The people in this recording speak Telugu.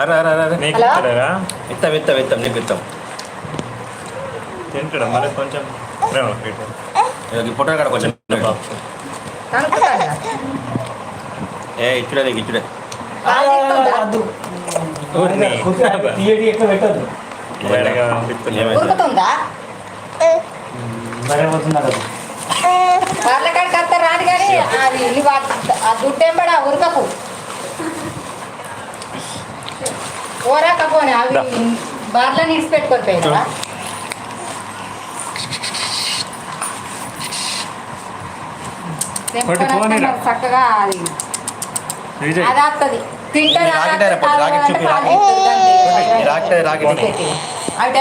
అరే అరే అరే నీకు ఇస్తాం తింటాడు? మరి కొంచెం ప్రేమ పొట్టాడు కాడ కొంచెం ఏ ఇచ్చుడే నీకు ఇచ్చుడే. థియేటర్ ఎక్కువ పెట్టద్దు? ఉరుకుతుందా? వాళ్ళ కాడికి రాదు కానీ అది నువ్వు ఆ- ఆ దుడ్డు ఎంబడ ఉరకకు. ఓరకపోని అవి. బార్లో పెట్టుకొని పోయినా. చక్కగా అది అది వస్తుంది తింటే ఇది రాకెట్ అయినా పోనీ, రాకెట్ చూపి, రాకెట్. రాకెట్ రాకెట్ అవి